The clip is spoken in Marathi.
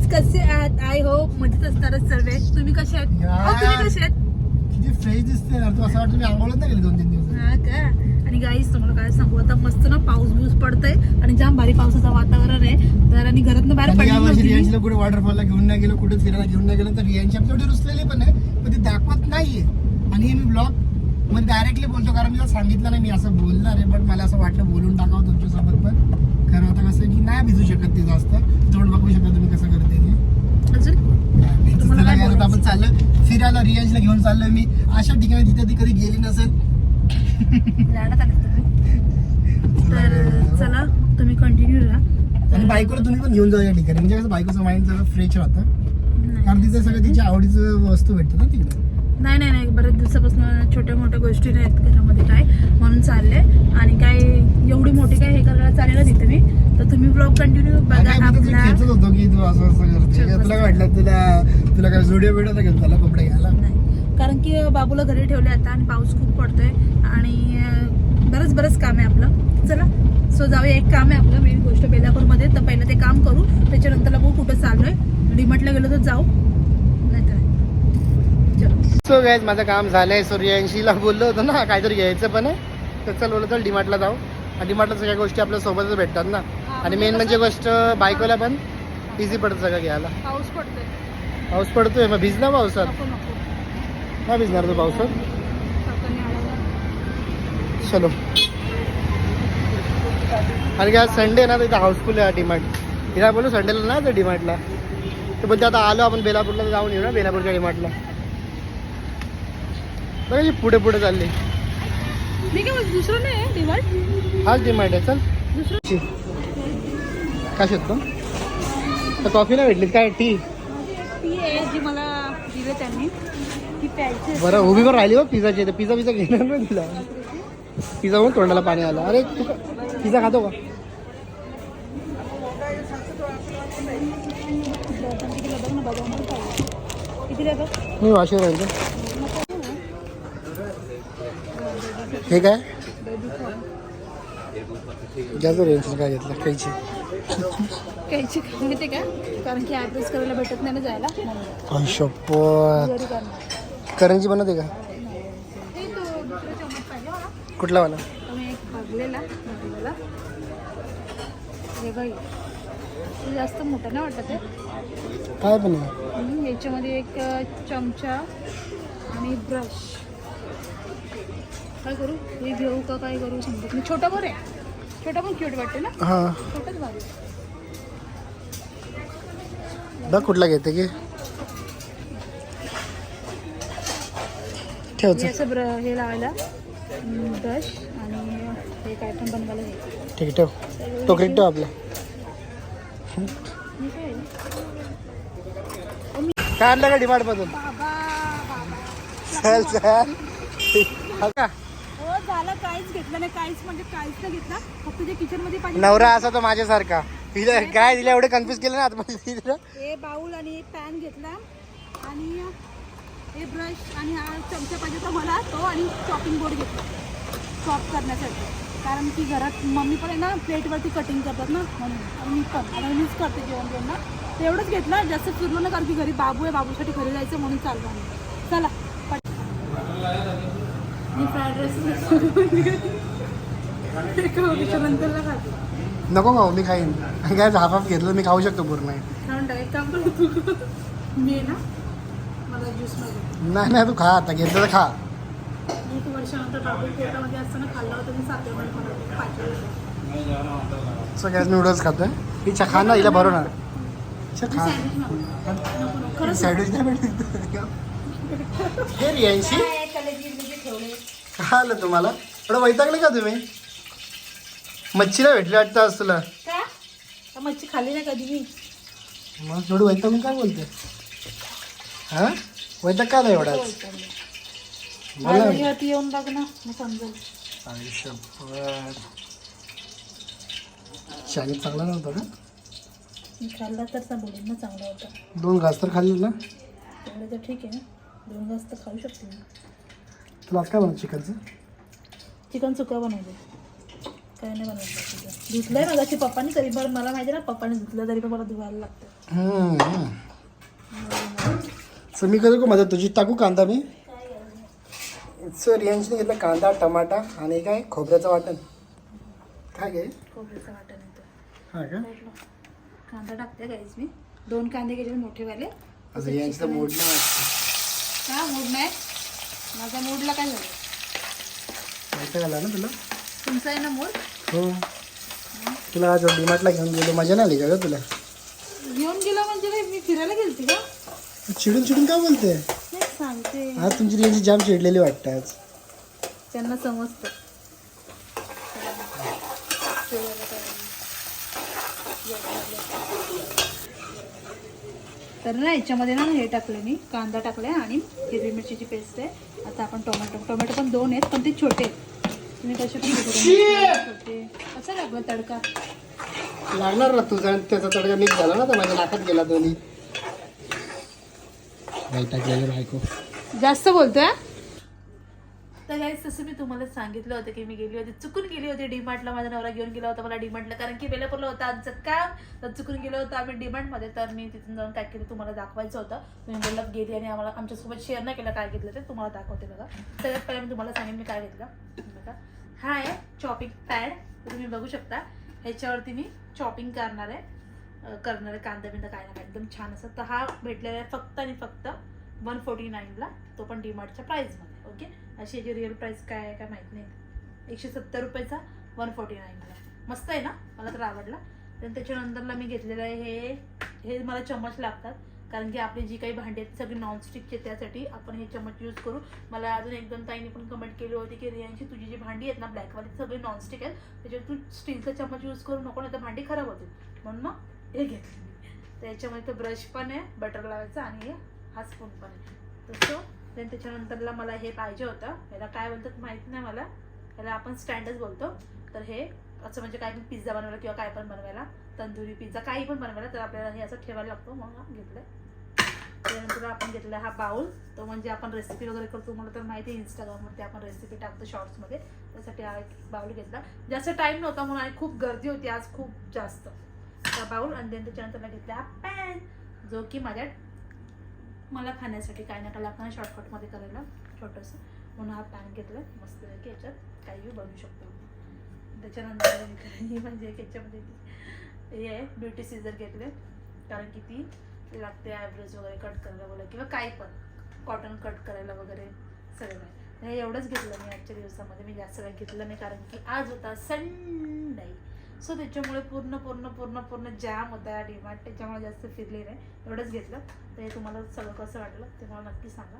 गाईज कसे आहात? आय होप मजेत असणारच सर्व. तुम्ही कसे आहात? अहो, तुम्ही कसे आहात? किती फ्रेश दिसते यार. तू असं वाटतं मी आंघोळच नाही केली दोन तीन दिवस. हा का? आणि गाईज तुम्हाला काय सांगू? आता मस्त ना पाऊस बिऊस पडतोय आणि जाम भारी पावसाचं वातावरण आहे. तर आणि घरातनं बाहेर आणि पडली यावर्षी नव्हती मी. रियांशीला कुठे वॉटरफॉलला घेऊन नाही गेलो कुठे फिरायला घेऊन नाही गेलो तर रियांशी आपल्याकडे रुसलेली पण आहे पण ती दाखवत नाहीये. आणि हे मी ब्लॉगमध्ये डायरेक्टली बोलतो कारण मी तिला सांगितलं नाही मी असं बोलणार आहे बट मला असं वाटलं बोलून टाकावं तुमच्यासोबत पण. कारण आता कसं की नाही भिजू शकत ती जास्त. तोंड बघू शकता तुम्ही कसं करते ते अजून तुम्हाला तिला काय गेलं तर आपण बोलायचं? चाललं फिरायला रियांशीला घेऊन चाललोय मी. अशा ठिकाणी तिथे ती कधी गेली नसेल. तर चला तुम्ही कंटिन्यू राहा. आणि बायकोला तुम्ही पण घेऊन जाऊ या ठिकाणी. म्हणजे कसं बायकोचं माइंड जरा फ्रेश राहतं. कारण तिथे सगळं तिच्या आवडीचं वस्तू भेटतं ना तिकडे. नाही नाही नाही. बरेच दिवसापासून छोट्या मोठ्या गोष्टी नाहीत घरामध्ये काय. म्हणून चालले. आणि काय एवढी मोठी काय हे करायला चालेल ना तिथे मी. तर तुम्ही ब्लॉग कंटिन्यू बघा आपला. तुला वाटलं तुला तुला काय जुडिओ बिडिओ नाही घेऊन त्याला कपडे घ्यायला? नाही. कारण की बाबूला घरी ठेवले आता आणि पाऊस खूप पडतोय आणि बरंच बरंच काम आहे आपलं. चला सो जाऊया एक काम आहे आपलं मेन गोष्ट बेलापूरमध्ये. तर पहिलं ते काम करू त्याच्यानंतर बघू कुठं चाललोय. डीमार्टला गेलो तर जाऊ. चलो. सो गायज माझं काम झालंय सूर्यांशीला बोललो होतो ना काहीतरी घ्यायचं पण आहे. तर चल बोललो तर डीमार्टला जाऊ. डीमार्टला सगळ्या गोष्टी आपल्या सोबतच भेटतात ना. आणि मेन म्हणजे गोष्ट बायकोला पण इझी पडतं सगळं घ्यायला. पाऊस पडतोय. पाऊस पडतोय मग भिजला पावसात? काय भिजणार तू पावसात. चलो. आणि काय संडे ना तर इथं हाऊसफुल आहे डीमार्ट. तिला बोलू संडेला ना तर डीमार्टला. तर बोलते आता आलो आपण बेलापूरला तर जाऊन येऊ ना बेलापूरच्या डीमार्टला. बघा ही पुढे पुढे चालली. दुसरं नाही डिमार्ट? हाच डिमांड आहे चल. दुसरं? काय तर कॉफी नाही भेटली काय टी ती आहे जी मला त्यांनी. ती प्यायची आहे. बरं उभी पण राहिली हो पिझाची. तर पिझ्झा पिझा घेणार नाही तिला. पिझ्झा म्हणून तोंडाला पाणी आलं. अरे तू पिझ्झा खातो का? कितीला बघ ना बघा कितीला बघ मी वाशीवर राहिलो. हे काय? जास्त रेंज काय घेतलं? खायची. कायची माहिती का? कारण की ॲड्रेस करायला भेटत नाही ना जायला. शपथ घरी करणार करंजी बनवते का? तो दुसरा पाहिजे मला कुठला वाला? तुम्ही एक भागलेला हे बाई ते जास्त मोठं नाही वाटत आहे काय पण आहे. हम्म, याच्यामध्ये एक अ, चमचा आणि ब्रश काय करू? हे घेऊ का काय करू? समजत नाही. छोटा बरं आहे. छोटा पण क्यूट वाटते ना? हां. छोटाच भारी आहे. बघ कुठला घेते की? ठेव हे चल. असं ब्र हे लावायला ब्रश आणि हे काय पण बनवायला घ्यायचं ठीक आहे ठेव. टोकरीत ठेव आपला. मी काय? काय आणलं का डिमांड मधून बाबा. चल चल. हा. का? झालं काहीच घेतलं नाही काहीच म्हणजे काहीच नाही घेतलं. फक्त जे किचनमध्ये पाहिजे नवरा असा तो माझ्यासारखा. तिला काय तिला एवढे कन्फ्युज केलं ना तिला? हे बाऊल आणि पॅन घेतला. आणि हे ब्रश आणि हा चमचा पाहिजे तर मला तो आणि चॉपिंग बोर्ड घेतला. चॉप करण्यासाठी. कारण की घरात मम्मी पण आहे ना प्लेटवरती कटिंग करतात ना. म्हणून मी पण. आणि मीच करते जेवण जेवण ना. ते एवढंच घेतलं जास्त फिरलो ना कारण की घरी बाबू आहे बाबूसाठी घरी जायचं म्हणून चाललो आम्ही. चला. पट मी फ्राईड राईस नंतरला खाते. नको खाऊ मी खाईन. काय हाफ हाफ घेतलं मी खाऊ शकतो पूर्ण. खाऊन टाक एक काम कर तू मी आहे ना मला ज्यूसमध्ये. नाही नाही तू खा आता घेतलं तर खा. एक वर्षानंतर असताना खाल्ला होता मी. सगळ्याच नूडल्स खातोय. ही चा खा ना हिला भरो ना. चा मी खा सँडविच मागवलं. नको नको खरंच सँडविच नाही भेटत काय आलं तुम्हाला? एवढं वैतागले का तुम्ही? मच्छीला भेटली वाटतं आज तुला. का? का मच्छी खाल्ली नाही कधी मी? मग एवढं वैतागून काय बोलते? हा? वैताग का नाही एवढा आज? मला येऊन बघ ना मग समजेल. आयुष्यभर शाळेत चांगला नव्हता का मी खाल्ला तर सांगेल ना चांगला होता. दोन घास तर खाल्ले ना? तेवढं तर ठीक आहे ना. दोन घास तर खाऊ शकते मी. तुला आज काय बनव चिकनचं? चिकन सुका बनवते काय नाही बनवलं तुझं धुतलंय मगाशी पप्पानी तरी पण मला माहिती ना पप्पाने धुतलं तरी पण मला धुवायला लागतं. हम्म. सो मी करू का मदत तुझी? टाकू कांदा मी? सो रियांशने घेतला कांदा टमाटा आणि काय? खोबऱ्याचं वाटण. काय घे? खोबऱ्याचं वाटण येतं. हा का? कांदा टाकते गाईज मी. दोन कांदे घ्यायचे मोठेवाले. आज रियांशचा मूड नाही का मूड नाही माझ्या मूडला काय झालं? माहिती झाला ना तुला? तुमचा आहे ना मूड? हो. तुला आज डीमार्टला घेऊन गेलो मजा नाही आली का ग तुला? घेऊन गेला म्हणजे काय मी फिरायला गेलती का? चिडून चिडून का बोलते? नाही सांगते. आज तुमची रियांची जाम चिडलेली वाटतं आज. त्यांना समजतं. तर ना याच्यामध्ये ना हे टाकलं मी कांदा टाकलाय आणि हिरवी मिरचीची पेस्ट आहे. आता आपण टोमॅटो टोमॅटो पण दोन आहेत पण ते छोटे तुम्ही कसे पण. छोटे. कसं टाकलं तडका. लागणार ना तुझा? त्याचा तडका नीट झाला ना तर माझ्या नाकात गेला दोन्ही. टाकलेलं बायको. जास्त बोलतोय तर गाईज तसं मी तुम्हाला सांगितलं होतं की मी गेली होती चुकून गेली होती डीमार्टला माझा नवरा घेऊन गेला होता मला डीमार्टला कारण की बेलापूरला होता आमचं काम तर चुकून गेलो होतं आम्ही डीमार्टमध्ये तर मी तिथून जाऊन काय केलं तुम्हाला दाखवायचं होतं. तुम्ही बोललात गेली आणि आम्हाला आमच्यासोबत शेअर नाही केलं काय घेतलं ते तुम्हाला दाखवते बघा. सगळ्यात पहिले मी तुम्हाला सांगेन मी काय घेतलं. बघा. हा आहे चॉपिंग पॅड तुम्ही बघू शकता. ह्याच्यावरती मी चॉपिंग करणार आहे. करणार आहे कांदा बिंदा काय ना काय. एकदम छान असं. तर हा भेटलेला आहे फक्त आणि फक्त वन फोर्टी नाईनला तो पण डीमार्टच्या प्राईजमध्ये ओके अशी याची रिअल प्राईस काय आहे काय माहीत नाही. एकशे सत्तर रुपयाचा वन फोर्टी नाईनला मस्त आहे ना? मला तर आवडला. तर त्याच्यानंतरला मी घेतलेलं आहे हे हे मला चम्मच लागतात. कारण की आपली जी काही भांडी आहेत सगळी नॉनस्टिकचे त्यासाठी आपण हे चम्मच यूज करू. मला अजून एकदम ताईने पण कमेंट केली होती की रियांची तुझी जी भांडी आहेत ना ब्लॅकवाली सगळी नॉनस्टिक आहेत. त्याच्यात तू स्टीलचा चम्मच यूज करू नको नाही तर भांडी खराब होतील. म्हणून मग हे घेतली मी. तर याच्यामध्ये ब्रश पण आहे बटर लावायचं आणि हे हा स्पून पण आहे. तसं देन त्याच्यानंतरला मला हे पाहिजे होतं. याला काय बोलतात माहीत नाही मला. याला आपण स्टँडच बोलतो. तर हे असं म्हणजे काय पण पिझ्झा बनवायला किंवा काय पण बनवायला तंदुरी पिझ्झा काही पण बनवायला तर आपल्याला हे असं ठेवायला लागतो. मग हा घेतलं त्यानंतर आपण घेतला हा बाउल. तो म्हणजे आपण रेसिपी वगैरे करतो मला तर माहिती आहे इंस्टाग्रामवरती आपण रेसिपी टाकतो शॉर्ट्समध्ये त्यासाठी हा एक बाउल घेतला. जास्त टाईम नव्हता म्हणून आणि खूप गर्दी होती आज खूप जास्त. हा बाउल. आणि देन त्याच्यानंतर घेतला हा पॅन जो की माझ्या मला खाण्यासाठी काय ना काय लागतं ना शॉर्टकटमध्ये करायला छोटंसं. म्हणून हा पॅन घेतला मस्त की याच्यात काहीही बनवू शकतो. त्याच्यानंतर ही म्हणजे एक याच्यामध्ये हे आहे ब्युटी सीझर घेतले. कारण की ती लागते आयब्रोज वगैरे कट करायला वगैरे किंवा काही पण कॉटन कट करायला वगैरे सगळं. काय हे एवढंच घेतलं मी आजच्या दिवसामध्ये मी जास्त काही घेतलं नाही कारण की आज होता संडे. सो त्याच्यामुळे पूर्ण पूर्ण पूर्ण पूर्ण जॅम होता डीमार्ट त्याच्यामुळे जास्त फिरले नाही. एवढंच घेतलं. तर हे तुम्हाला सगळं कसं वाटलं ते मला नक्की सांगा.